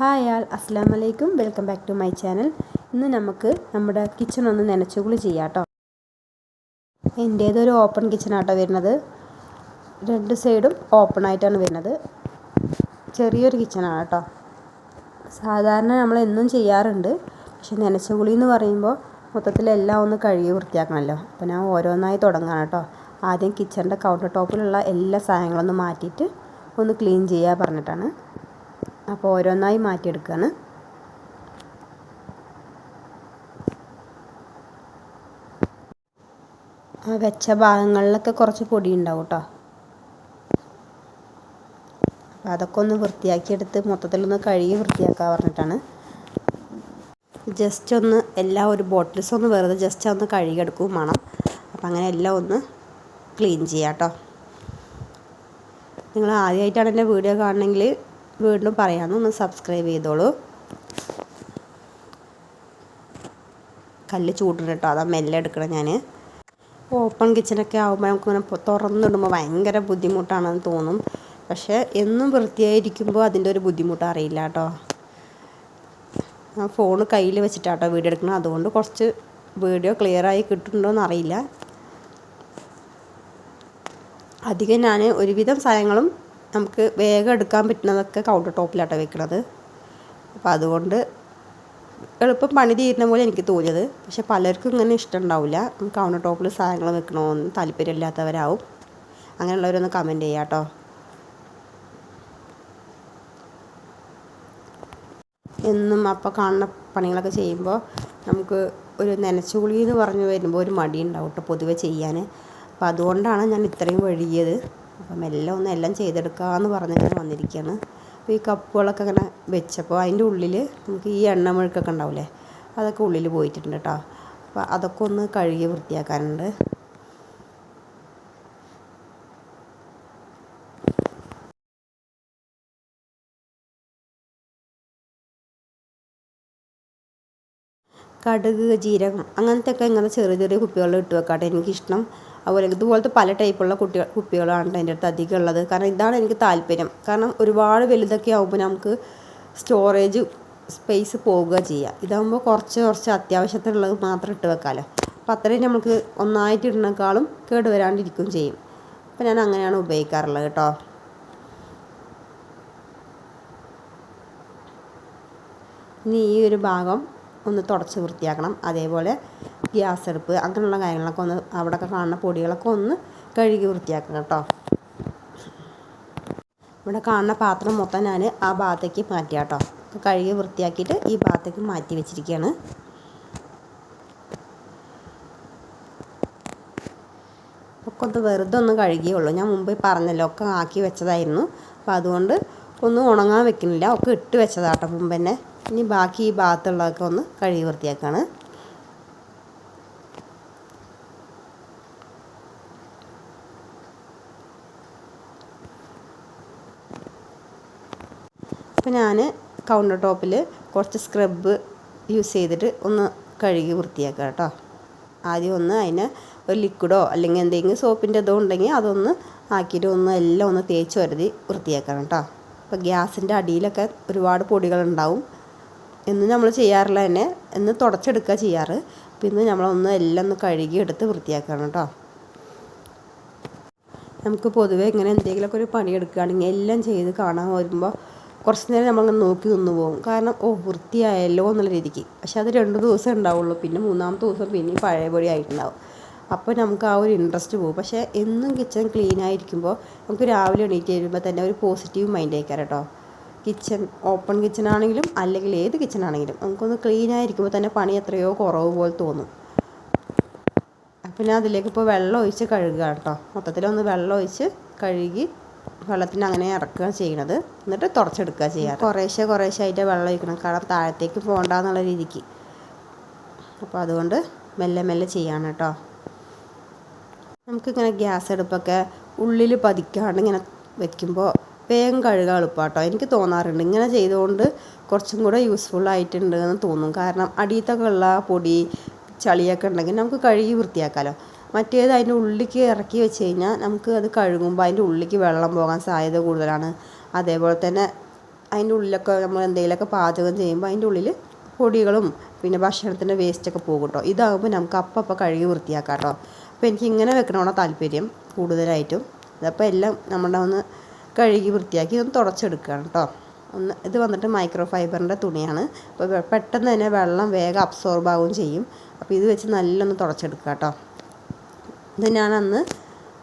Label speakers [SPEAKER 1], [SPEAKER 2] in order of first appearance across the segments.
[SPEAKER 1] Hi ആൾ അസ്സാം വലൈക്കും welcome back to my channel. ഇന്ന് നമുക്ക് നമ്മുടെ കിച്ചൺ ഒന്ന് നനച്ചുകുളി ചെയ്യാം കേട്ടോ എന്റേതൊരു ഓപ്പൺ കിച്ചണാട്ടോ വരുന്നത്. രണ്ട് സൈഡും ഓപ്പൺ ആയിട്ടാണ് വരുന്നത്. ചെറിയൊരു കിച്ചണാണ് കേട്ടോ സാധാരണ നമ്മൾ എന്നും ചെയ്യാറുണ്ട്. പക്ഷെ നനച്ചുകുളി എന്ന് പറയുമ്പോൾ മൊത്തത്തിലെല്ലാം ഒന്ന് കഴുകി വൃത്തിയാക്കണമല്ലോ. അപ്പോൾ ഞാൻ ഓരോന്നായി തുടങ്ങാണ് കേട്ടോ ആദ്യം കിച്ചണിന്റെ കൗണ്ടർ ടോപ്പിലുള്ള എല്ലാ സാധനങ്ങളൊന്നും മാറ്റിയിട്ട് ഒന്ന് ക്ലീൻ ചെയ്യുക പറഞ്ഞിട്ടാണ്. അപ്പോൾ ഓരോന്നായി മാറ്റിയെടുക്കുകയാണ് ആ വെച്ച ഭാഗങ്ങളിലൊക്കെ കുറച്ച് പൊടി ഉണ്ടാവും കേട്ടോ അപ്പോൾ അതൊക്കെ ഒന്ന് വൃത്തിയാക്കിയെടുത്ത് മൊത്തത്തിലൊന്ന് കഴുകി വൃത്തിയാക്കാൻ പറഞ്ഞിട്ടാണ്. ജസ്റ്റ് ഒന്ന് എല്ലാ ഒരു ബോട്ടിൽസ് ഒന്ന് വെറുതെ ജസ്റ്റ് ഒന്ന് കഴുകിയെടുക്കുകയും വേണം. അപ്പം അങ്ങനെ എല്ലാം ഒന്ന് ക്ലീൻ ചെയ്യാം കേട്ടോ നിങ്ങൾ ആദ്യമായിട്ടാണ് എന്റെ വീഡിയോ കാണണമെങ്കിൽ വീണ്ടും പറയാമെന്ന് ഒന്ന് സബ്സ്ക്രൈബ് ചെയ്തോളൂ. കല്ല് ചൂടിന് കേട്ടോ. അതാ മെല്ലെ എടുക്കണം ഞാൻ ഓപ്പൺ കിച്ചണൊക്കെ ആകുമ്പോൾ നമുക്കിങ്ങനെ തുറന്നിടുമ്പോൾ ഭയങ്കര ബുദ്ധിമുട്ടാണെന്ന് തോന്നും. പക്ഷേ എന്നും വൃത്തിയായിരിക്കുമ്പോൾ അതിന്റെ ഒരു ബുദ്ധിമുട്ട് അറിയില്ല കേട്ടോ. ഫോൺ കയ്യിൽ വെച്ചിട്ടാട്ടോ വീഡിയോ എടുക്കണം. അതുകൊണ്ട് കുറച്ച് വീഡിയോ ക്ലിയറായി കിട്ടുന്നുണ്ടോയെന്ന് അറിയില്ല. അധികം ഞാൻ ഒരുവിധം സാധനങ്ങളും നമുക്ക് വേഗം എടുക്കാൻ പറ്റുന്നതൊക്കെ കൗണ്ടർ ടോപ്പിലാട്ടോ വെക്കണത്. അപ്പോൾ അതുകൊണ്ട് എളുപ്പം പണി തീരുന്ന പോലെ എനിക്ക് തോന്നിയത്. പക്ഷെ പലർക്കും ഇങ്ങനെ ഇഷ്ടമുണ്ടാവില്ല കൗണ്ടർ ടോപ്പിൽ സാധനങ്ങൾ വെക്കണമെന്ന് താല്പര്യമില്ലാത്തവരാവും. അങ്ങനെയുള്ളവരൊന്ന് കമന്റ് ചെയ്യാം കേട്ടോ എന്നും അപ്പോൾ കാണുന്ന പണികളൊക്കെ ചെയ്യുമ്പോൾ നമുക്ക് ഒരു നനച്ചുകുളി എന്ന് പറഞ്ഞു വരുമ്പോൾ ഒരു മടി ഉണ്ടാവും കേട്ടോ പൊതുവെ ചെയ്യാൻ അപ്പോൾ അതുകൊണ്ടാണ് ഞാൻ ഇത്രയും വഴുകിയത്. അപ്പം എല്ലാം ഒന്ന് എല്ലാം ചെയ്തെടുക്കാമെന്ന് പറഞ്ഞിട്ട് വന്നിരിക്കുകയാണ് അപ്പോൾ ഈ കപ്പുകളൊക്കെ അങ്ങനെ വെച്ചപ്പോൾ അതിന്റെ ഉള്ളിൽ നമുക്ക് ഈ എണ്ണ മുഴുക്കൊക്കെ ഉണ്ടാവില്ലേ അതൊക്കെ ഉള്ളിൽ പോയിട്ടുണ്ട് കേട്ടോ. അപ്പോൾ അതൊക്കെ ഒന്ന് കഴുകി വൃത്തിയാക്കാനുണ്ട്. കടുക് ജീരകം അങ്ങനത്തെ ഒക്കെ ഇങ്ങനെ ചെറിയ ചെറിയ കുപ്പികളിൽ ഇട്ട് വെക്കാട്ടെ എനിക്കിഷ്ടം. അതുപോലെ ഇതുപോലത്തെ പല ടൈപ്പുള്ള കുട്ടികൾ കുപ്പികളാണ് എന്റെ അടുത്ത് അധികം ഉള്ളത്. കാരണം ഇതാണ് എനിക്ക് താല്പര്യം. കാരണം ഒരുപാട് വലുതൊക്കെ ആകുമ്പോൾ നമുക്ക് സ്റ്റോറേജ് സ്പേസ് പോവുക ചെയ്യുക ഇതാകുമ്പോൾ കുറച്ച് കുറച്ച് അത്യാവശ്യത്തിനുള്ളത് മാത്രം ഇട്ട് വെക്കാമല്ലോ അപ്പോൾ അത്രയും നമുക്ക് ഒന്നായിട്ട് ഇടുന്നേക്കാളും കേട് വരാണ്ടിരിക്കുകയും ചെയ്യും. അപ്പോൾ ഞാൻ അങ്ങനെയാണ് ഉപയോഗിക്കാറുള്ളത് കേട്ടോ. ഇനി ഈ ഒരു ഭാഗം ഒന്ന് തുടച്ച് വൃത്തിയാക്കണം. അതേപോലെ ഗ്യാസ് അടുപ്പ് അങ്ങനെയുള്ള കാര്യങ്ങളൊക്കെ ഒന്ന് അവിടെയൊക്കെ കാണുന്ന പൊടികളൊക്കെ ഒന്ന് കഴുകി വൃത്തിയാക്കണം കേട്ടോ. ഇവിടെ കാണുന്ന പാത്രം മൊത്തം ഞാൻ ആ ഭാഗത്തേക്ക് മാറ്റി കേട്ടോ. കഴുകി വൃത്തിയാക്കിയിട്ട് ഈ ഭാഗത്തേക്ക് മാറ്റി വെച്ചിരിക്കുകയാണ്. ഒക്കെ ഒന്ന് വെറുതെ ഒന്ന് കഴുകിയുള്ളൂ ഞാൻ മുമ്പ് പറഞ്ഞല്ലോ ഒക്കെ ആക്കി വെച്ചതായിരുന്നു. അപ്പോൾ അതുകൊണ്ട് ഒന്നും ഉണങ്ങാൻ വെക്കുന്നില്ല ഒക്കെ ഇട്ട് വെച്ചതാട്ടോ മുമ്പ് തന്നെ. ഇനി ബാക്കി ഈ ഭാഗത്തുള്ളതൊക്കെ ഒന്ന് കഴുകി വൃത്തിയാക്കാണ് അപ്പോൾ ഞാൻ കൗണ്ടർ ടോപ്പിൽ കുറച്ച് സ്ക്രബ് യൂസ് ചെയ്തിട്ട് ഒന്ന് കഴുകി വൃത്തിയാക്കുക കേട്ടോ. ആദ്യം ഒന്ന് അതിനെ ഒരു ലിക്വിഡോ അല്ലെങ്കിൽ എന്തെങ്കിലും സോപ്പിന്റെ ഇതോ ഉണ്ടെങ്കിൽ അതൊന്ന് ആക്കിയിട്ട് ഒന്ന് എല്ലാം ഒന്ന് തേച്ച് വരുതി വൃത്തിയാക്കണം കേട്ടോ. അപ്പോൾ ഗ്യാസിന്റെ അടിയിലൊക്കെ ഒരുപാട് പൊടികളുണ്ടാവും എന്ന് നമ്മൾ ചെയ്യാറില്ല തന്നെ. എന്ന് തുടച്ചെടുക്കുക ചെയ്യാറ്. പിന്നെ നമ്മളൊന്ന് എല്ലാം ഒന്ന് കഴുകി എടുത്ത് വൃത്തിയാക്കണം കേട്ടോ. നമുക്ക് പൊതുവെ ഇങ്ങനെ എന്തെങ്കിലുമൊക്കെ ഒരു പണിയെടുക്കുകയാണെങ്കിൽ എല്ലാം ചെയ്ത് കാണാൻ വരുമ്പോൾ കുറച്ച് നേരം നമ്മളങ്ങനെ നോക്കി നിന്ന് പോകും കാരണം ഓ വൃത്തിയായല്ലോ എന്നുള്ള രീതിക്ക്. പക്ഷെ അത് രണ്ട് ദിവസം ഉണ്ടാവുള്ളൂ. പിന്നെ മൂന്നാമത്തെ ദിവസം പിന്നെ പഴയപടി ആയിട്ടുണ്ടാവും. അപ്പോൾ നമുക്ക് ആ ഒരു ഇൻട്രസ്റ്റ് പോകും. പക്ഷേ എന്നും കിച്ചൺ ക്ലീൻ ആയിരിക്കുമ്പോൾ നമുക്ക് രാവിലെ എണീറ്റ് വരുമ്പോൾ തന്നെ ഒരു പോസിറ്റീവ് മൈൻഡ് ആയിക്കാരം കേട്ടോ. കിച്ചൺ ഓപ്പൺ കിച്ചൺ ആണെങ്കിലും അല്ലെങ്കിൽ ഏത് കിച്ചൺ ആണെങ്കിലും നമുക്കൊന്ന് ക്ലീൻ ആയിരിക്കുമ്പോൾ തന്നെ പണി എത്രയോ കുറവ് പോലെ തോന്നും. അപ്പം ഞാൻ അതിലേക്ക് ഇപ്പോൾ വെള്ളം ഒഴിച്ച് കഴുകുക കേട്ടോ. മൊത്തത്തിലൊന്ന് വെള്ളം ഒഴിച്ച് കഴുകി വെള്ളത്തിന് അങ്ങനെ ഇറക്കുക ചെയ്യണത്. എന്നിട്ട് തുടച്ചെടുക്കുക ചെയ്യാറ്. കുറേശ്ശെ കുറേശ്ശെ ആയിട്ട് വെള്ളം ഒഴിക്കണം. കാരണം താഴത്തേക്ക് പോകണ്ടെന്നുള്ള രീതിക്ക്. അപ്പോൾ അതുകൊണ്ട് മെല്ലെ മെല്ലെ ചെയ്യാണ് കേട്ടോ. നമുക്കിങ്ങനെ ഗ്യാസ് അടുപ്പൊക്കെ ഉള്ളിൽ പതിക്കാണ്ട് ഇങ്ങനെ വെക്കുമ്പോൾ വേഗം കഴുകാൻ എളുപ്പമാട്ടോ എനിക്ക് തോന്നാറുണ്ട്. ഇങ്ങനെ ചെയ്തുകൊണ്ട് കുറച്ചും കൂടെ യൂസ്ഫുൾ ആയിട്ടുണ്ട് എന്ന് തോന്നും. കാരണം അടിയത്തൊക്കെ ഉള്ള പൊടി ചളിയൊക്കെ ഉണ്ടെങ്കിൽ നമുക്ക് കഴുകി വൃത്തിയാക്കാമല്ലോ മറ്റേത് അതിന്റെ ഉള്ളിലേക്ക് ഇറക്കി വെച്ച് കഴിഞ്ഞാൽ നമുക്ക് അത് കഴുകുമ്പോൾ അതിന്റെ ഉള്ളിലേക്ക് വെള്ളം പോകാൻ സാധ്യത കൂടുതലാണ്. അതേപോലെ തന്നെ അതിന്റെ ഉള്ളിലൊക്കെ നമ്മൾ എന്തെങ്കിലുമൊക്കെ പാചകം ചെയ്യുമ്പോൾ അതിന്റെ ഉള്ളിൽ പൊടികളും പിന്നെ ഭക്ഷണത്തിന്റെ വേസ്റ്റൊക്കെ പോകും കേട്ടോ ഇതാകുമ്പോൾ നമുക്ക് അപ്പം അപ്പം കഴുകി വൃത്തിയാക്കാം കേട്ടോ അപ്പോൾ എനിക്ക് ഇങ്ങനെ വെക്കണമെന്നാണ് താല്പര്യം കൂടുതലായിട്ടും. അതപ്പോൾ എല്ലാം നമ്മുടെ ഒന്ന് കഴുകി വൃത്തിയാക്കി ഒന്ന് തുടച്ചെടുക്കുകയാണ് കേട്ടോ ഒന്ന് ഇത് വന്നിട്ട് മൈക്രോ ഫൈബറിന്റെ തുണിയാണ്. അപ്പോൾ പെട്ടെന്ന് തന്നെ വെള്ളം വേഗം അബ്സോർബ് ആവുകയും ചെയ്യും. അപ്പോൾ ഇത് വെച്ച് നല്ലൊന്ന് തുടച്ചെടുക്കുക കേട്ടോ ഇത് ഞാൻ അന്ന്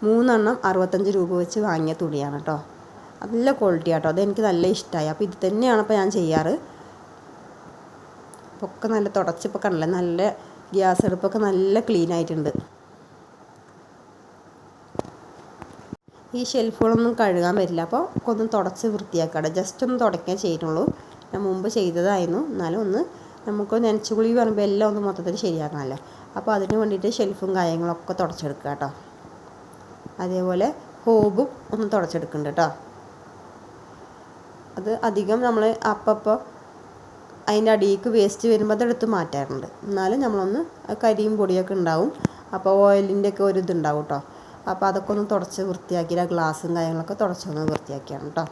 [SPEAKER 1] മൂന്നെണ്ണം അറുപത്തഞ്ച് രൂപ വെച്ച് വാങ്ങിയ തുണിയാണ് കേട്ടോ നല്ല ക്വാളിറ്റി ആട്ടോ. അതെനിക്ക് നല്ല ഇഷ്ടമായി അപ്പോൾ ഇത് തന്നെയാണ് ഇപ്പോൾ ഞാൻ ചെയ്യാറ്. ഒക്കെ നല്ല തുടച്ചിപ്പോൾ കണ്ടില്ലേ? നല്ല ഗ്യാസ് അടുപ്പൊക്കെ നല്ല ക്ലീൻ ആയിട്ടുണ്ട്. ഈ ഷെൽഫുകളൊന്നും കഴുകാൻ പറ്റില്ല. അപ്പോൾ ഒക്കെ ഒന്ന് തുടച്ച് വൃത്തിയാക്കാം ജസ്റ്റ് ഒന്ന് തുടയ്ക്കാൻ ചെയ്യുന്നുള്ളൂ ഞാൻ മുമ്പ് ചെയ്തതായിരുന്നു. എന്നാലും ഒന്ന് നമുക്ക് നനച്ചുകുളി പറയുമ്പോൾ എല്ലാം ഒന്ന് മൊത്തത്തിൽ ശരിയാക്കണമല്ലോ അപ്പോൾ അതിന് വേണ്ടിയിട്ട് ഷെൽഫും കാര്യങ്ങളൊക്കെ തുടച്ചെടുക്കുക കേട്ടോ. അതേപോലെ ഹോബും ഒന്ന് തുടച്ചെടുക്കുന്നുണ്ട് കേട്ടോ. അത് അധികം നമ്മൾ അപ്പപ്പോൾ അതിന്റെ അടിയിലേക്ക് വേസ്റ്റ് വരുമ്പോൾ അതെടുത്ത് മാറ്റാറുണ്ട്. എന്നാലും നമ്മളൊന്ന് കരിയും പൊടിയൊക്കെ ഉണ്ടാവും. അപ്പോൾ ഓയിലിന്റെ ഒക്കെ ഒരു ഇതുണ്ടാവും കേട്ടോ. അപ്പോൾ അതൊക്കെ ഒന്ന് തുടച്ച് വൃത്തിയാക്കി ആ ഗ്ലാസും കാര്യങ്ങളൊക്കെ തുടച്ചൊന്ന് വൃത്തിയാക്കിയാണ് കേട്ടോ.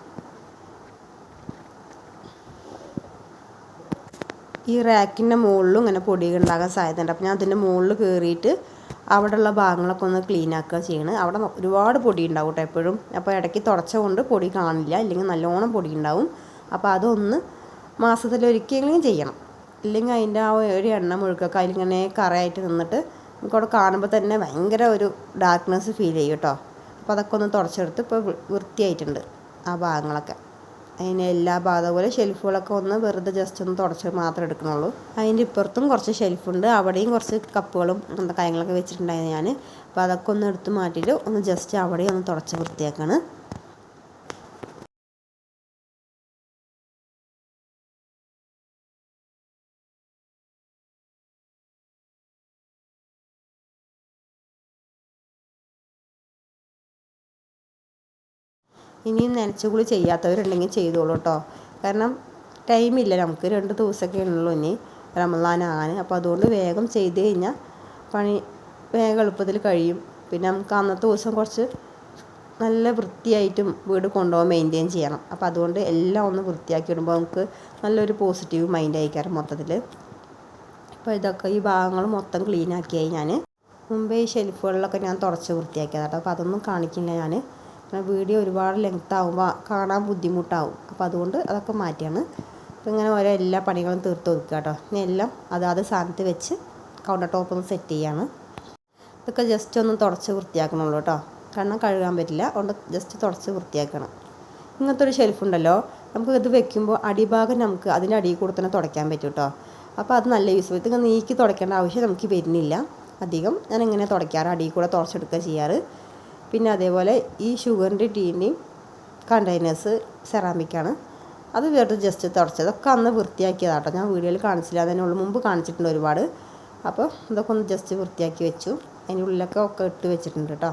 [SPEAKER 1] ഈ റാക്കിന്റെ മുകളിലും ഇങ്ങനെ പൊടികൾ ഉണ്ടാകാൻ സാധ്യതയുണ്ട്. അപ്പോൾ ഞാൻ അതിന്റെ മുകളിൽ കയറിയിട്ട് അവിടെയുള്ള ഭാഗങ്ങളൊക്കെ ഒന്ന് ക്ലീൻ ആക്കുക ചെയ്യണം. അവിടെ ഒരുപാട് പൊടി ഉണ്ടാവും കേട്ടോ എപ്പോഴും. അപ്പോൾ ഇടയ്ക്ക് തുടച്ച കൊണ്ട് പൊടി കാണില്ല. ഇല്ലെങ്കിൽ നല്ലോണം പൊടി ഉണ്ടാവും അപ്പോൾ അതൊന്ന് മാസത്തിലൊരിക്കലെങ്കിലും ചെയ്യണം. ഇല്ലെങ്കിൽ അതിന്റെ ആ ഒരു എണ്ണ മുഴുക്കൊക്കെ അതിലിങ്ങനെ കറയായിട്ട് നിന്നിട്ട് നമുക്കവിടെ കാണുമ്പോൾ തന്നെ ഭയങ്കര ഒരു ഡാർക്ക്നെസ് ഫീൽ ചെയ്യും കേട്ടോ. അപ്പോൾ അതൊക്കെ ഒന്ന് തുടച്ചെടുത്ത് ഇപ്പോൾ വൃത്തിയായിട്ടുണ്ട് ആ ഭാഗങ്ങളൊക്കെ. അതിന് എല്ലാ ഭാഗം പോലെ ഷെൽഫുകളൊക്കെ ഒന്ന് വെറുതെ ജസ്റ്റ് ഒന്ന് തുടച്ച് മാത്രമേ എടുക്കണുള്ളൂ. അതിന്റെ ഇപ്പുറത്തും കുറച്ച് ഷെൽഫുണ്ട് അവിടെയും കുറച്ച് കപ്പുകളും അങ്ങനത്തെ കാര്യങ്ങളൊക്കെ വെച്ചിട്ടുണ്ടായിരുന്നു ഞാൻ അപ്പോൾ അതൊക്കെ ഒന്ന് എടുത്ത് മാറ്റിയിട്ട് ഒന്ന് ജസ്റ്റ് അവിടെയും ഒന്ന് തുടച്ച് വൃത്തിയാക്കാണ്. ഇനിയും നനച്ചുകുളി ചെയ്യാത്തവരുണ്ടെങ്കിൽ ചെയ്തോളൂ കേട്ടോ. കാരണം ടൈമില്ല നമുക്ക് രണ്ട് ദിവസമൊക്കെ ഉള്ളൂ ഇനി റമദാനാകാൻ അപ്പോൾ അതുകൊണ്ട് വേഗം ചെയ്ത് കഴിഞ്ഞാൽ പണി വേഗം എളുപ്പത്തിൽ കഴിയും. പിന്നെ നമുക്ക് അന്നത്തെ ദിവസം കുറച്ച് നല്ല വൃത്തിയായിട്ടും വീട് കൊണ്ടുപോകാൻ മെയിന്റെയിൻ ചെയ്യണം. അപ്പോൾ അതുകൊണ്ട് എല്ലാം ഒന്ന് വൃത്തിയാക്കി ഇടുമ്പോൾ നമുക്ക് നല്ലൊരു പോസിറ്റീവ് മൈൻഡ് ആയിക്കാരം മൊത്തത്തിൽ. അപ്പോൾ ഇതൊക്കെ ഈ ഭാഗങ്ങൾ മൊത്തം ക്ലീൻ ആക്കിയായി ഞാൻ. മുമ്പേ ഈ ഷെൽഫുകളിലൊക്കെ ഞാൻ തുടച്ച് വൃത്തിയാക്കിയതാണ് അപ്പോൾ അതൊന്നും കാണിക്കില്ല ഞാൻ. വീഡിയോ ഒരുപാട് ലെങ്ത് ആകുമ്പോൾ കാണാൻ ബുദ്ധിമുട്ടാവും. അപ്പോൾ അതുകൊണ്ട് അതൊക്കെ മാറ്റിയാണ്. അപ്പോൾ ഇങ്ങനെ ഓരോ എല്ലാ പണികളും തീർത്ത് വെക്കുക കേട്ടോ. ഇനി എല്ലാം അതാത് സ്ഥാനത്ത് വെച്ച് കൗണ്ടർ ടോപ്പ് ഒന്ന് സെറ്റ് ചെയ്യാണ്. ഇതൊക്കെ ജസ്റ്റ് ഒന്ന് തുടച്ച് വൃത്തിയാക്കണുള്ളൂ കേട്ടോ. കാരണം കഴുകാൻ പറ്റില്ല. അതുകൊണ്ട് ജസ്റ്റ് തുടച്ച് വൃത്തിയാക്കണം. ഇങ്ങനത്തെ ഒരു ഷെൽഫ് ഉണ്ടല്ലോ. നമുക്ക് ഇത് വെക്കുമ്പോൾ അടിഭാഗം നമുക്ക് അതിന്റെ അടിയിൽ കൂടെ തന്നെ തുടയ്ക്കാൻ പറ്റും കേട്ടോ. അപ്പോൾ അത് നല്ല യൂസ് ഇതൊക്കെ നീക്കി തുടയ്ക്കേണ്ട ആവശ്യം നമുക്ക് വരുന്നില്ല. അധികം ഞാൻ ഇങ്ങനെ തുടയ്ക്കാറ്. അടിയിൽ കൂടെ തുടച്ചെടുക്കുക ചെയ്യാറ്. പിന്നെ അതേപോലെ ഈ ഷുഗറിന്റെ ടീന്റെയും കണ്ടെയ്നേഴ്സ് സെറാമിക്കാണ്. അത് വെറുതെ ജസ്റ്റ് തുടച്ചത് ഒക്കെ അന്ന് വൃത്തിയാക്കിയതാട്ടോ. ഞാൻ വീഡിയോയിൽ കാണിച്ചില്ല. അതിനുള്ള മുമ്പ് കാണിച്ചിട്ടുണ്ട് ഒരുപാട്. അപ്പോൾ ഇതൊക്കെ ഒന്ന് ജസ്റ്റ് വൃത്തിയാക്കി വെച്ചു. അതിനുള്ളിലൊക്കെ ഒക്കെ ഇട്ട് വെച്ചിട്ടുണ്ട് കേട്ടോ.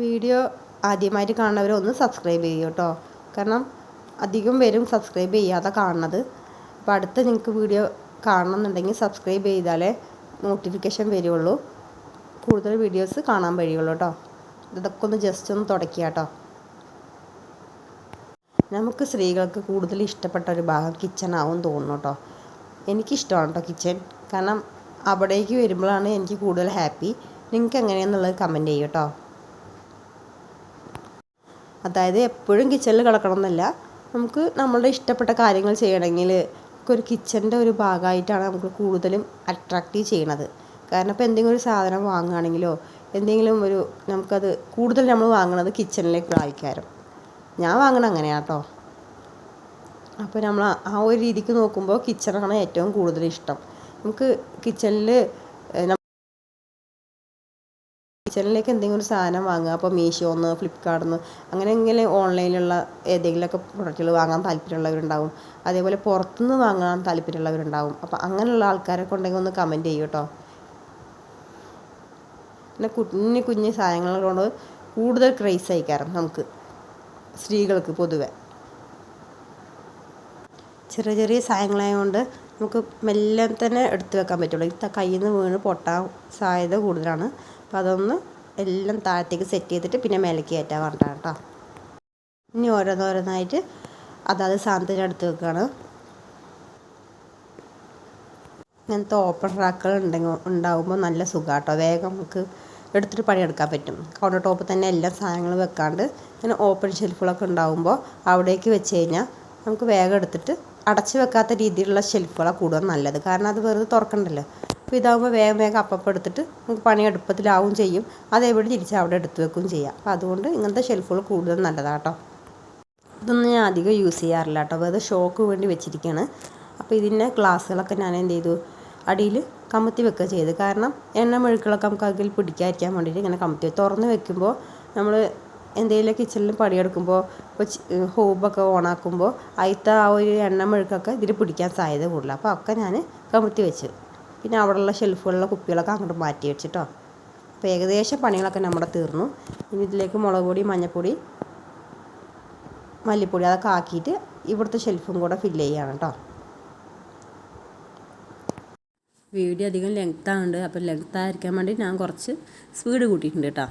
[SPEAKER 1] വീഡിയോ ആദ്യമായിട്ട് കാണുന്നവരൊന്ന് സബ്സ്ക്രൈബ് ചെയ്യൂ കേട്ടോ. കാരണം അധികം പേരും സബ്സ്ക്രൈബ് ചെയ്യാതെ കാണുന്നത്. അപ്പോൾ അടുത്ത നിങ്ങൾക്ക് വീഡിയോ കാണണമെന്നുണ്ടെങ്കിൽ സബ്സ്ക്രൈബ് ചെയ്താലേ നോട്ടിഫിക്കേഷൻ വരികയുള്ളൂ കൂടുതൽ വീഡിയോസ് കാണാൻ കഴിയുള്ളൂ കേട്ടോ ഇതൊക്കെ ഒന്ന് ജസ്റ്റ് ഒന്ന് തുടക്കുക കേട്ടോ നമുക്ക് സ്ത്രീകൾക്ക് കൂടുതൽ ഇഷ്ടപ്പെട്ട ഒരു ഭാഗം കിച്ചൺ ആവും തോന്നുന്നു കേട്ടോ എനിക്കിഷ്ടമാണ് കേട്ടോ കിച്ചൺ കാരണം അവിടേക്ക് വരുമ്പോഴാണ് എനിക്ക് കൂടുതൽ ഹാപ്പി നിങ്ങൾക്ക് എങ്ങനെയാണെന്നുള്ളത് കമന്റ് ചെയ്യൂ കേട്ടോ അതായത് എപ്പോഴും കിച്ചണിൽ കിടക്കണം എന്നല്ല നമുക്ക് നമ്മളുടെ ഇഷ്ടപ്പെട്ട കാര്യങ്ങൾ ചെയ്യണമെങ്കിൽ ഒരു കിച്ചന്റെ ഒരു ഭാഗമായിട്ടാണ് നമുക്ക് കൂടുതലും അട്രാക്റ്റീവ് ചെയ്യണത്. കാരണം ഇപ്പോൾ എന്തെങ്കിലും ഒരു സാധനം വാങ്ങുകയാണെങ്കിലോ എന്തെങ്കിലും ഒരു നമുക്കത് കൂടുതൽ നമ്മൾ വാങ്ങണത് കിച്ചണിലേക്ക് ആയിരിക്കാരം. ഞാൻ വാങ്ങണ അങ്ങനെയാണ് കേട്ടോ അപ്പോൾ നമ്മൾ ആ ഒരു രീതിക്ക് നോക്കുമ്പോൾ കിച്ചണാണ് ഏറ്റവും കൂടുതൽ ഇഷ്ടം. നമുക്ക് കിച്ചണിൽ കിച്ചണിലേക്ക് എന്തെങ്കിലും ഒരു സാധനം വാങ്ങുക. അപ്പോൾ മീഷോന്ന് ഫ്ലിപ്കാർട്ടിൽ നിന്ന് അങ്ങനെ എങ്കിലും ഓൺലൈനിലുള്ള ഏതെങ്കിലുമൊക്കെ പ്രൊഡക്റ്റുകൾ വാങ്ങാൻ താല്പര്യമുള്ളവരുണ്ടാവും. അതേപോലെ പുറത്തുനിന്ന് വാങ്ങാൻ താല്പര്യമുള്ളവരുണ്ടാവും. അപ്പോൾ അങ്ങനെയുള്ള ആൾക്കാരൊക്കെ ഉണ്ടെങ്കിൽ ഒന്ന് കമന്റ് ചെയ്യൂ കേട്ടോ. പിന്നെ കുഞ്ഞു കുഞ്ഞു സാധനങ്ങളോട് കൂടുതൽ ക്രേസ് അയക്കാറും നമുക്ക് സ്ത്രീകൾക്ക് പൊതുവെ. ചെറിയ ചെറിയ സാധനങ്ങളായതുകൊണ്ട് നമുക്ക് മെല്ലെ തന്നെ എടുത്തു വെക്കാൻ പറ്റുള്ളൂ. ഇത്ത കയ്യിൽ നിന്ന് വീണ് പൊട്ടാൻ സാധ്യത കൂടുതലാണ്. അപ്പോൾ അതൊന്ന് എല്ലാം താഴത്തേക്ക് സെറ്റ് ചെയ്തിട്ട് പിന്നെ മേലേക്ക് കയറ്റാൻ പറഞ്ഞിട്ടാണ് കേട്ടോ. ഇനി ഓരോന്നോരോന്നായിട്ട് അതാത് സാധനത്തിന് എടുത്ത് വെക്കുകയാണ് ഇങ്ങനത്തെ ഓപ്പൺ റാക്കുകൾ ഉണ്ടെങ്കിൽ ഉണ്ടാകുമ്പോൾ നല്ല സുഖമാട്ടോ വേഗം നമുക്ക് എടുത്തിട്ട് പണിയെടുക്കാൻ പറ്റും. കൗണ്ടർ ടോപ്പ് തന്നെ എല്ലാ സാധനങ്ങളും വെക്കാണ്ട് ഇങ്ങനെ ഓപ്പൺ ഷെൽഫുകളൊക്കെ ഉണ്ടാകുമ്പോൾ അവിടേക്ക് വെച്ച് കഴിഞ്ഞാൽ നമുക്ക് വേഗം എടുത്തിട്ട് അടച്ചു വെക്കാത്ത രീതിയിലുള്ള ഷെൽഫുകളാണ് കൂടുതൽ നല്ലത്. കാരണം അത് വെറുതെ തുറക്കണ്ടല്ലോ. അപ്പോൾ ഇതാകുമ്പോൾ വേഗം വേഗം അപ്പപ്പെടുത്തിട്ട് നമുക്ക് പണി എളുപ്പത്തിലാവും ചെയ്യും. അതേപോലെ തിരിച്ച് അവിടെ എടുത്ത് വെക്കുകയും ചെയ്യാം. അപ്പോൾ അതുകൊണ്ട് ഇങ്ങനത്തെ ഷെൽഫുകൾ കൂടുതൽ നല്ലതാട്ടോ. ഇതൊന്നും ഞാൻ അധികം യൂസ് ചെയ്യാറില്ല കേട്ടോ. വെറുതെ ഷോക്ക് വേണ്ടി വെച്ചിരിക്കുകയാണ് അപ്പോൾ ഇതിന്റെ ഗ്ലാസ്സുകളൊക്കെ ഞാൻ എന്ത് ചെയ്തു? അടിയിൽ കമത്തി വെക്കുക ചെയ്ത്. കാരണം എണ്ണ മെഴുക്കുകളൊക്കെ നമുക്ക് അതിൽ പിടിക്കാതിരിക്കാൻ വേണ്ടിയിട്ട് ഇങ്ങനെ കമത്തി തുറന്ന് വെക്കുമ്പോൾ നമ്മൾ എന്തെങ്കിലും കിച്ചണിൽ പണിയെടുക്കുമ്പോൾ ഇപ്പോൾ ഹോബൊക്കെ ഓണാക്കുമ്പോൾ അതിലത്തെ ആ ഒരു എണ്ണ മെഴുക്കൊക്കെ ഇതിൽ പിടിക്കാൻ സാധ്യത കൂടുതലാണ് അപ്പോൾ ഒക്കെ ഞാൻ കമത്തി വെച്ചു. പിന്നെ അവിടെയുള്ള ഷെൽഫുകളിലെ കുപ്പികളൊക്കെ അങ്ങോട്ട് മാറ്റി വെച്ചിട്ടോ. അപ്പോൾ ഏകദേശം പണികളൊക്കെ നമ്മുടെ തീർന്നു. ഇനി ഇതിലേക്ക് മുളക് പൊടി മഞ്ഞൾപ്പൊടി മല്ലിപ്പൊടി അതൊക്കെ ആക്കിയിട്ട് ഇവിടുത്തെ ഷെൽഫും കൂടെ ഫില്ല് ചെയ്യുകയാണ് കേട്ടോ വീഡിയോ അധികം ലെങ്ത് ആകുന്നുണ്ട് അപ്പോൾ ലെങ്ത് ആയിരിക്കാൻ വേണ്ടി ഞാൻ കുറച്ച് സ്പീഡ് കൂട്ടിയിട്ടുണ്ട് കേട്ടോ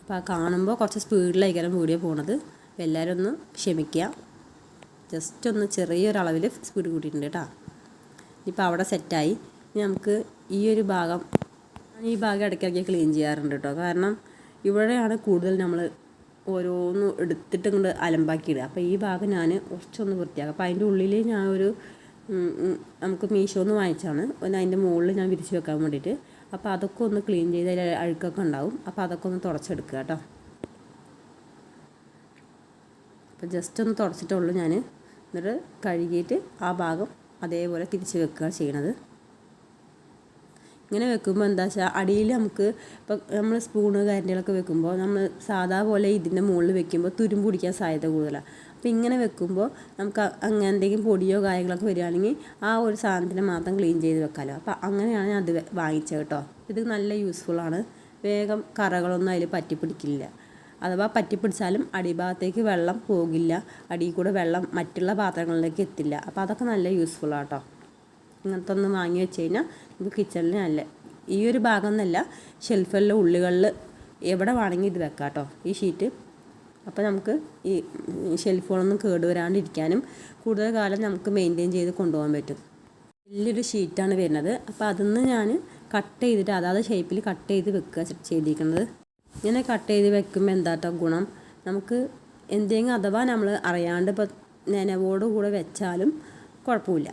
[SPEAKER 1] അപ്പോൾ ആ കാണുമ്പോൾ കുറച്ച് സ്പീഡിലായിരിക്കണം വീഡിയോ പോണത്. എല്ലാവരും ഒന്ന് ക്ഷമിക്കുക. ജസ്റ്റ് ഒന്ന് ചെറിയൊരളവിൽ സ്പീഡ് കൂട്ടിയിട്ടുണ്ട് കേട്ടോ ഇപ്പോൾ അവിടെ സെറ്റായി. ഇനി നമുക്ക് ഈ ഒരു ഭാഗം ഈ ഭാഗം ഇടയ്ക്കിടയ്ക്ക് ക്ലീൻ ചെയ്യാറുണ്ട് കേട്ടോ കാരണം ഇവിടെയാണ് കൂടുതൽ നമ്മൾ ഓരോന്ന് എടുത്തിട്ട് ഇങ്ങോട്ട് അലമ്പാക്കിയിടുക. അപ്പോൾ ഈ ഭാഗം ഞാൻ കുറച്ചൊന്ന് വൃത്തിയാക്കുക അപ്പോൾ അതിന്റെ ഉള്ളിൽ ഞാൻ ഒരു നമുക്ക് മീഷോന്ന് വാങ്ങിച്ചാണ്. ഒന്ന് അതിന്റെ മുകളിൽ ഞാൻ വിരിച്ച് വെക്കാൻ വേണ്ടിയിട്ട്. അപ്പോൾ അതൊക്കെ ഒന്ന് ക്ലീൻ ചെയ്ത് അതിൽ അഴുക്കൊക്കെ ഉണ്ടാവും. അപ്പോൾ അതൊക്കെ ഒന്ന് തുടച്ചെടുക്കുക കേട്ടോ അപ്പോൾ ജസ്റ്റ് ഒന്ന് തുടച്ചിട്ടുള്ളൂ ഞാൻ എന്നിട്ട് കഴുകിയിട്ട് ആ ഭാഗം അതേപോലെ തിരിച്ച് വെക്കുക ചെയ്യണത്. ഇങ്ങനെ വെക്കുമ്പോൾ എന്താ വെച്ചാൽ അടിയിൽ നമുക്ക് ഇപ്പം നമ്മൾ സ്പൂണ് കരണ്ടികളൊക്കെ വെക്കുമ്പോൾ നമ്മൾ സാധാ പോലെ ഇതിന്റെ മുകളിൽ വെക്കുമ്പോൾ തുരുമ്പ് പിടിക്കാൻ സാധ്യത കൂടുതലാണ് അപ്പോൾ ഇങ്ങനെ വെക്കുമ്പോൾ നമുക്ക് അങ്ങനെ എന്തെങ്കിലും പൊടിയോ കാര്യങ്ങളൊക്കെ വരികയാണെങ്കിൽ ആ ഒരു സാധനത്തിന് മാത്രം ക്ലീൻ ചെയ്ത് വെക്കാമല്ലോ അപ്പോൾ അങ്ങനെയാണ് അത് വാങ്ങിച്ചത് കേട്ടോ. ഇത് നല്ല യൂസ്ഫുള്ളാണ് വേഗം കറകളൊന്നും അതിൽ പറ്റിപ്പിടിക്കില്ല. അഥവാ പറ്റിപ്പിടിച്ചാലും അടിഭാഗത്തേക്ക് വെള്ളം പോകില്ല. അടിയിൽ കൂടെ വെള്ളം മറ്റുള്ള പാത്രങ്ങളിലേക്ക് എത്തില്ല. അപ്പോൾ അതൊക്കെ നല്ല യൂസ്ഫുൾ ആട്ടോ. ഇങ്ങനത്തെ ഒന്ന് വാങ്ങി വെച്ച് കഴിഞ്ഞാൽ നമുക്ക് കിച്ചണിൽ നല്ല ഈ ഒരു ഭാഗം എന്നല്ല ഷെൽഫിലെ ഉള്ളുകളിൽ എവിടെ വേണമെങ്കിൽ ഇത് വെക്കാം കേട്ടോ ഈ ഷീറ്റ് അപ്പോൾ നമുക്ക് ഈ ഷെൽഫുകളൊന്നും കേടുവരാണ്ടിരിക്കാനും കൂടുതൽ കാലം നമുക്ക് മെയിന്റെയിൻ ചെയ്ത് കൊണ്ടുപോകാൻ പറ്റും. വലിയൊരു ഷീറ്റാണ് വരുന്നത്. അപ്പോൾ അതിൽ നിന്ന് ഞാൻ കട്ട് ചെയ്തിട്ട് അതാത് ഷേപ്പിൽ കട്ട് ചെയ്ത് വെക്കുക ചെയ്തിരിക്കുന്നത്. ഇങ്ങനെ കട്ട് ചെയ്ത് വെക്കുമ്പോൾ എന്താട്ടോ ഗുണം? നമുക്ക് എന്തെങ്കിലും അഥവാ നമ്മൾ അറിയാണ്ട് ഇപ്പോൾ നനവോട് കൂടെ വെച്ചാലും കുഴപ്പമില്ല.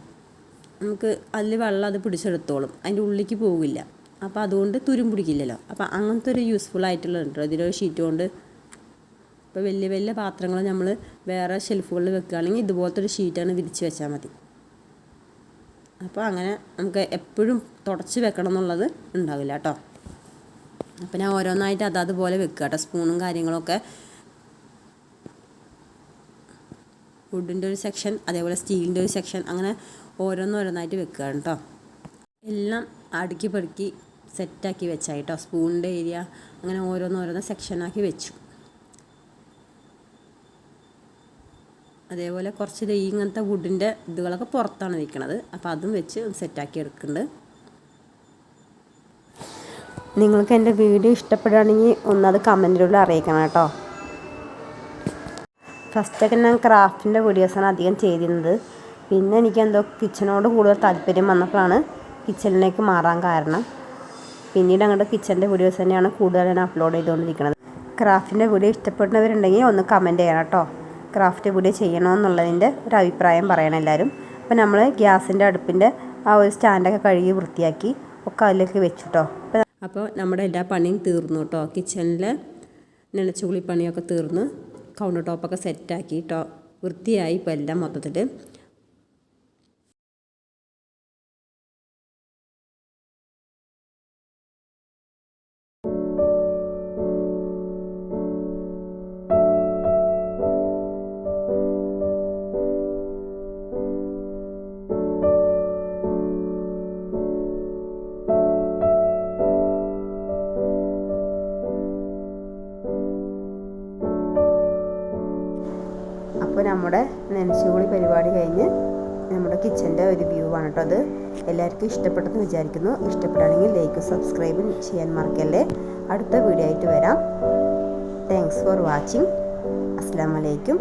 [SPEAKER 1] നമുക്ക് അതിൽ വെള്ളം അത് പിടിച്ചെടുത്തോളും. അതിന്റെ ഉള്ളിലേക്ക് പോകില്ല അപ്പോൾ അതുകൊണ്ട് തുരും പിടിക്കില്ലല്ലോ. അപ്പോൾ അങ്ങനത്തെ ഒരു യൂസ്ഫുൾ ആയിട്ടുള്ള ഉണ്ട് ഇതിലൊരു ഷീറ്റ് കൊണ്ട് ഇപ്പോൾ വലിയ വലിയ പാത്രങ്ങൾ നമ്മൾ വേറെ ഷെൽഫുകളിൽ വെക്കുകയാണെങ്കിൽ ഇതുപോലത്തെ ഒരു ഷീറ്റാണ് വിരിച്ച് വെച്ചാൽ മതി. അപ്പോൾ അങ്ങനെ നമുക്ക് എപ്പോഴും തുടച്ച് വെക്കണം എന്നുള്ളത് ഉണ്ടാവില്ല കേട്ടോ അപ്പോൾ ഞാൻ ഓരോന്നായിട്ട് അതതുപോലെ വെക്കുക കേട്ടോ. സ്പൂണും കാര്യങ്ങളൊക്കെ. വുഡിന്റെ ഒരു സെക്ഷൻ അതേപോലെ സ്റ്റീലിന്റെ ഒരു സെക്ഷൻ അങ്ങനെ ഓരോന്നോരോന്നായിട്ട് വെക്കുക കേട്ടോ. എല്ലാം അടുക്കി പെറുക്കി സെറ്റാക്കി വെച്ചാൽ കേട്ടോ. സ്പൂണിന്റെ ഏരിയ അങ്ങനെ ഓരോന്നോരോന്ന് സെക്ഷനാക്കി വെച്ചു. അതേപോലെ കുറച്ച് ഇങ്ങനത്തെ വുഡിന്റെ ഇതുകളൊക്കെ പുറത്താണ് നിൽക്കുന്നത് അപ്പോൾ അതും വെച്ച് സെറ്റാക്കി എടുക്കുന്നുണ്ട്. നിങ്ങൾക്ക് എന്റെ വീഡിയോ ഇഷ്ടപ്പെടുകയാണെങ്കിൽ ഒന്നത് കമന്റിലൂടെ അറിയിക്കണം കേട്ടോ. ഫസ്റ്റൊക്കെ ഞാൻ ക്രാഫ്റ്റിന്റെ വീഡിയോസാണ് അധികം ചെയ്തിരുന്നത്. പിന്നെ എനിക്ക് എന്തോ കിച്ചണോട് കൂടുതൽ താല്പര്യം വന്നപ്പോഴാണ് കിച്ചണിലേക്ക് മാറാൻ കാരണം. പിന്നീട് അങ്ങോട്ട് കിച്ചന്റെ വീഡിയോസ് തന്നെയാണ് കൂടുതൽ ഞാൻ അപ്ലോഡ് ചെയ്തുകൊണ്ടിരിക്കുന്നത്. ക്രാഫ്റ്റിന്റെ വീഡിയോ ഇഷ്ടപ്പെടുന്നവരുണ്ടെങ്കിൽ ഒന്ന് കമന്റ് ചെയ്യണം കേട്ടോ. ക്രാഫ്റ്റ് വീഡിയോ ചെയ്യണമെന്നുള്ളതിന്റെ ഒരു അഭിപ്രായം പറയണം എല്ലാവരും. അപ്പോൾ നമ്മൾ ഗ്യാസിന്റെ അടുപ്പിന്റെ ആ ഒരു സ്റ്റാൻഡൊക്കെ കഴുകി വൃത്തിയാക്കി ഒക്കെ അതിലേക്ക് വെച്ചു കേട്ടോ. അപ്പോൾ നമ്മുടെ എല്ലാ പണിയും തീർന്നു കേട്ടോ. കിച്ചണിൽ നിലച്ചുകുളി പണിയൊക്കെ തീർന്ന് കൗണ്ടർ ടോപ്പൊക്കെ സെറ്റാക്കി കേട്ടോ. വൃത്തിയായി ഇപ്പോൾ എല്ലാം മൊത്തത്തിൽ അപ്പോൾ നമ്മുടെ നെനച്ചുകുളി പരിപാടി കഴിഞ്ഞ് നമ്മുടെ കിച്ചന്റെ ഒരു വ്യൂ ആണ് കേട്ടോ അത്. എല്ലാവർക്കും ഇഷ്ടപ്പെട്ടെന്ന് വിചാരിക്കുന്നു. ഇഷ്ടപ്പെടുകയാണെങ്കിൽ ലൈക്ക് സബ്സ്ക്രൈബ് ചെയ്യാൻ മറക്കല്ലേ. അടുത്ത വീഡിയോ ആയിട്ട് വരാം. താങ്ക്സ് ഫോർ വാച്ചിങ് അസ്സാം വലൈക്കും